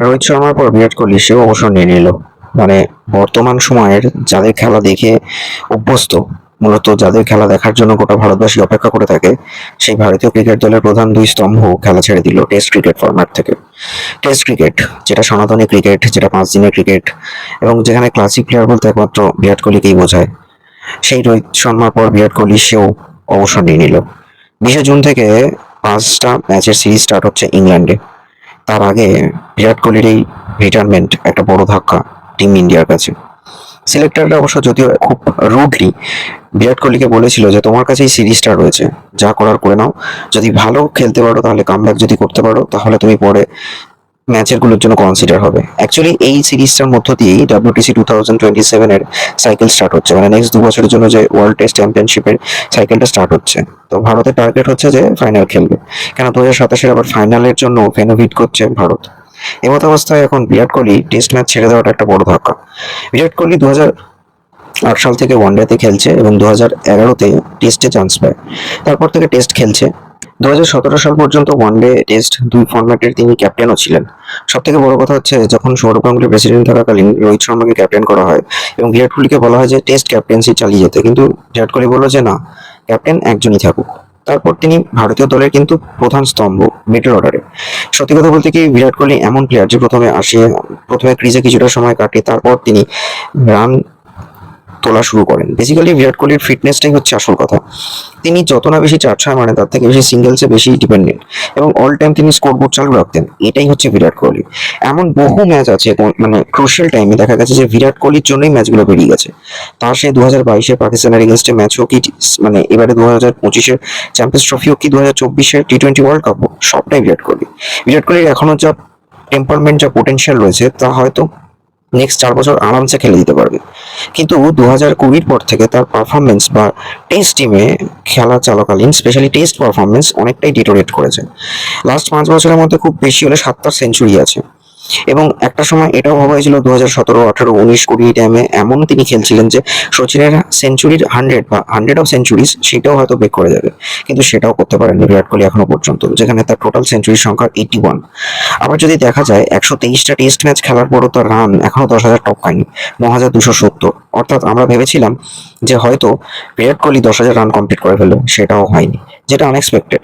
রোহিত শর্মার পর বিরাট কোহলি সেও অবসর নিয়ে নিল। মানে বর্তমান সময়ের যাদের খেলা দেখে অভ্যস্ত, মূলত যাদের খেলা দেখার জন্য গোটা ভারতবাসী অপেক্ষা করে থাকে, সেই ভারতীয় ক্রিকেট দলের প্রধান দুই স্তম্ভ খেলা ছেড়ে দিল টেস্ট ক্রিকেট ফরম্যাট থেকে। টেস্ট ক্রিকেট, যেটা সনাতনী ক্রিকেট, যেটা পাঁচ দিনের ক্রিকেট, এবং যেখানে ক্লাসিক প্লেয়ার বলতে একমাত্র বিরাট কোহলিকেই বোঝায়। সেই রোহিত শর্মার পর বিরাট কোহলি সেও অবসর নিয়ে নিল। বিশে জুন থেকে পাঁচটা ম্যাচের সিরিজ স্টার্ট হচ্ছে ইংল্যান্ডে। তার আগে বিরাট কোহলির এই রিটায়ারমেন্ট একটা বড় ধাক্কা টিম ইন্ডিয়ার কাছে। সিলেক্টররা অবশ্য যদিও খুব রুডলি বিরাট কোহলিকে বলেছিল যে, তোমার কাছে এই সিরিজটা রয়েছে, যা করার করে নাও। যদি ভালো খেলতে পারো তাহলে কামব্যাক যদি করতে পারো, তাহলে তুমি পরে ম্যাচেরগুলোর জন্য কনসিডার হবে। অ্যাকচুয়ালি এই সিরিজটার মধ্য দিয়েই ডাব্লিউটিসি টু থাউজেন্ড টোয়েন্টি সেভেনের সাইকেল স্টার্ট হচ্ছে। মানে নেক্সট দু বছরের জন্য যে ওয়ার্ল্ড টেস্ট চ্যাম্পিয়নশিপের সাইকেলটা স্টার্ট হচ্ছে। তো ভারতের টার্গেট হচ্ছে যে ফাইনাল খেলবে। কেন দু হাজার সাতাশের আবার ফাইনালের জন্য ফেনো হিট করছে ভারত। এমত অবস্থায় এখন বিরাট কোহলি টেস্ট ম্যাচ ছেড়ে দেওয়াটা একটা বড় ধাক্কা। বিরাট কোহলি দু হাজার আট সাল থেকে ওয়ানডেতে খেলছে এবং দু হাজার এগারোতে টেস্টে চান্স পায়। তারপর থেকে টেস্ট খেলছে। দু হাজার সতেরো সাল পর্যন্ত ওয়ানডে টেস্ট দুই ফরম্যাটের তিনি ক্যাপ্টেনও ছিলেন। সব থেকে বড় কথা হচ্ছে, যখন সৌরভ গাঙ্গুলি প্রেসিডেন্ট থাকাকালীন রোহিত শর্মাকে ক্যাপ্টেন করা হয় এবং বিরাট কোহলিকে বলা হয় যে টেস্ট ক্যাপ্টেন্সি চালিয়ে যেতে। কিন্তু বিরাট কোহলি বলল যে, না ক্যাপ্টেন একজনই থাকুক। তারপর তিনি ভারতীয় দলের কিন্তু প্রধান স্তম্ভ মিডল অর্ডারে সত্যি কথা বলতে কি, বিরাট কোহলি এমন প্লেয়ার যে, প্রথমে আসে, প্রথমে ক্রিজে কিছুটা সময় কাটে, তারপর তিনি রান তোলা শুরু করেন। বেসিক্যালি বিরাট কোহলির ফিটনেসটাই হচ্ছে আসল কথা। তিনি যত না বেশি চার ছয় মানে তার থেকে বেশি সিঙ্গেলসে বেশি ডিপেন্ডেন্ট এবং অল টাইম তিনি স্কোরবোর্ড চালু রাখতেন। এটাই হচ্ছে বিরাট কোহলি। এমন বহু ম্যাচ আছে মানে ক্রুশিয়াল টাইমে দেখা গেছে যে বিরাট কোহলির জন্যই ম্যাচগুলো বেরিয়ে গেছে। তার সেই দু হাজার বাইশে পাকিস্তানের এগেনস্টে ম্যাচ হোক কি মানে এবারে দু হাজার পঁচিশের চ্যাম্পিয়ন্স ট্রফি হোক, কি দু হাজার চব্বিশের টি টোয়েন্টি ওয়ার্ল্ড কাপ হোক, সবটাই বিরাট কোহলি। বিরাট কোহলির এখনও যা টেম্পারমেন্ট যা পোটেনশিয়াল রয়েছে, তা হয়তো নেক্সট চার বছর আরামসে খেলে দিতে পারবে। কিন্তু দু হাজার কুড়ির পর থেকে তার পারফরমেন্স বা টেস্ট টিমে খেলা চলাকালীন স্পেশালি টেস্ট পারফরমেন্স অনেকটাই ডিটোরেট করেছে। লাস্ট পাঁচ বছরের মধ্যে খুব বেশি হলে সাতটা সেঞ্চুরি আছে। এবং একটা সময় এটাও ভাবা হয়েছিল দু হাজার সতেরো, আঠারো, উনিশ, কুড়ি টাইমে এমন তিনি খেলছিলেন যে সচিনের সেঞ্চুরির হান্ড্রেড বা হান্ড্রেড অফ সেঞ্চুরিজ সেটাও হয়তো ব্রেক করে যাবে কিন্তু সেটাও করতে পারেননি বিরাট কোহলি এখনও পর্যন্ত, যেখানে তার টোটাল সেঞ্চুরির সংখ্যা এইটি ওয়ান আবার যদি দেখা যায়, একশো তেইশটা টেস্ট ম্যাচ খেলার পরও তার রান এখনও দশ হাজার টপ পায়নি ন হাজার দুশো সত্তর। অর্থাৎ আমরা ভেবেছিলাম যে হয়তো বিরাট কোহলি দশ হাজার রান কমপ্লিট করে ফেলবে সেটাও হয়নি, যেটা আনএক্সপেক্টেড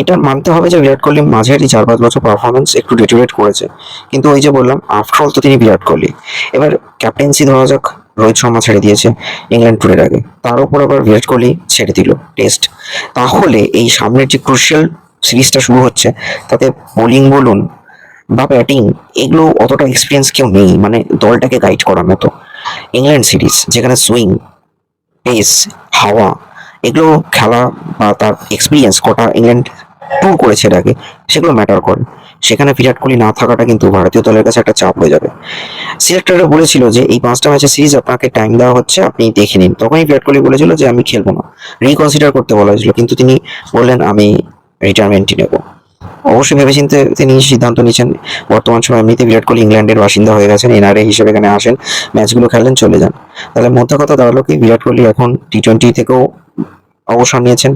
এটা মানতে হবে যে বিরাট কোহলি মাঝারি চার পাঁচ বছর পারফরমেন্স একটু ডিটোরেট করেছে। কিন্তু ওই যে বললাম আফটার অল তো তিনি বিরাট কোহলি। এবার ক্যাপ্টেন্সি ধরা যাক, রোহিত শর্মা ছেড়ে দিয়েছে ইংল্যান্ড ট্যুরের আগে। তার উপর আবার বিরাট কোহলি ছেড়ে দিল টেস্ট তাহলে এই সামনের যে ক্রুশিয়াল সিরিজটা শুরু হচ্ছে, তাতে বোলিং বলুন বা ব্যাটিং এগুলো অতটা এক্সপিরিয়েন্স কেউ নেই। মানে দলটাকে গাইড করার মতো। ইংল্যান্ড সিরিজ যেখানে সুইং পেস হাওয়া এগুলো খেলা বা তার এক্সপিরিয়েন্স কটা ইংল্যান্ড ট্যুর করেছে এর আগে, সেগুলো ম্যাটার করে। সেখানে বিরাট কোহলি না থাকাটা কিন্তু ভারতীয় দলের কাছে একটা চাপ হয়ে যাবে। সিলেক্টররা বলেছিল যে এই পাঁচটা ম্যাচের সিরিজ আপনাকে টাইম দেওয়া হচ্ছে, আপনি দেখে নিন। তখনই বিরাট কোহলি বলেছিল যে আমি খেলব না। রিকনসিডার করতে বলা হয়েছিল, কিন্তু তিনি বললেন, আমি রিটায়ারমেন্টই নেব। অবশ্যই ভেবেচিন্তে তিনি সিদ্ধান্ত নিয়েছেন। বর্তমান সময় এমনিতে বিরাট কোহলি ইংল্যান্ডের বাসিন্দা হয়ে গেছেন, এনআরএ হিসেবে এখানে আসেন ম্যাচগুলো খেলেন চলে যান। তাহলে মধ্যে কথা দাঁড়াল কি, বিরাট কোহলি এখন টি টোয়েন্টি থেকেও অবসর নিয়েছেন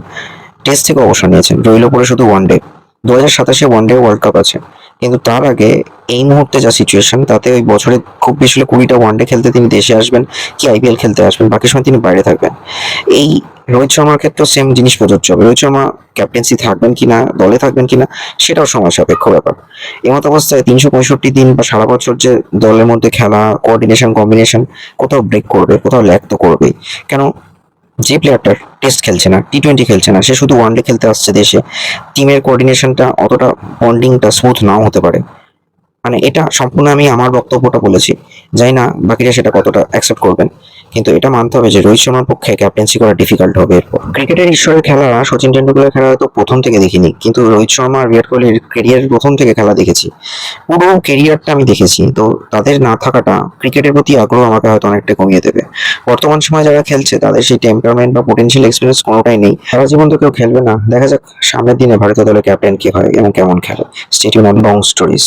টেস্ট থেকে অবসর নিয়েছেন। রইল পরে শুধু ওয়ান ডে দু হাজার সাতাশে ওয়ান ডে ওয়ার্ল্ড কাপ আছে। কিন্তু তার আগে এই মুহূর্তে যা সিচুয়েশন তাতে ওই বছরে খুব বেশি হলে কুড়িটা ওয়ান ডে খেলতে তিনি দেশে আসবেন, কি আইপিএল খেলতে আসবেন, বাকি সময় তিনি বাইরে থাকবেন। এই রোহিত শর্মার ক্ষেত্রেও সেম জিনিস প্রযোজ্য হবে। রোহিত শর্মা ক্যাপ্টেন্সি থাকবেন কিনা দলে থাকবেন কিনা সেটাও সময় সাপেক্ষ ব্যাপার। এমত অবস্থায় তিনশো পঁয়ষট্টি দিন বা সারা বছর যে দলের মধ্যে খেলা কোঅর্ডিনেশন কম্বিনেশন কোথাও ব্রেক করবে, কোথাও ল্যাক তো করবেই। কেন যে প্লেয়ারটা টেস্ট খেলছে না টি টোয়েন্টি খেলছে না, সে শুধু ওয়ানডে খেলতে আসছে দেশে। টিমের কোঅর্ডিনেশনটা অতটা বন্ডিংটা স্মুথ নাও হতে পারে। মানে এটা সম্পূর্ণ আমি আমার বক্তব্যটা বলেছি। যাই না বাকিরা সেটা কতটা অ্যাকসেপ্ট করবেন। কিন্তু এটা মানতে হবে যে রোহিত শর্মার পক্ষে ক্যাপ্টেন্সি করা ডিফিকাল্ট হবে এরপর। ক্রিকেটের ঈশ্বরের খেলা, সচিন টেন্ডুলকারের খেলা হয়তো প্রথম থেকে দেখিনি, কিন্তু রোহিত শর্মা আর বিরাট কোহলির কেরিয়ারের প্রথম থেকে খেলা দেখেছি। পুরো কেরিয়ারটা আমি দেখেছি, তো তাদের না থাকাটা ক্রিকেটের প্রতি আগ্রহ আমাকে হয়তো অনেকটা কমিয়ে দেবে। বর্তমান সময়ে যারা খেলছে, তাদের সেই টেম্পারমেন্ট বা পোটেনশিয়াল এক্সপিরিয়েন্স কোনোটাই নেই। সারা জীবন তো কেউ খেলবে না। দেখা যাক সামনের দিনে ভারতীয় দলের ক্যাপ্টেন কি হয় এবং কেমন খেলে। Stadium long stories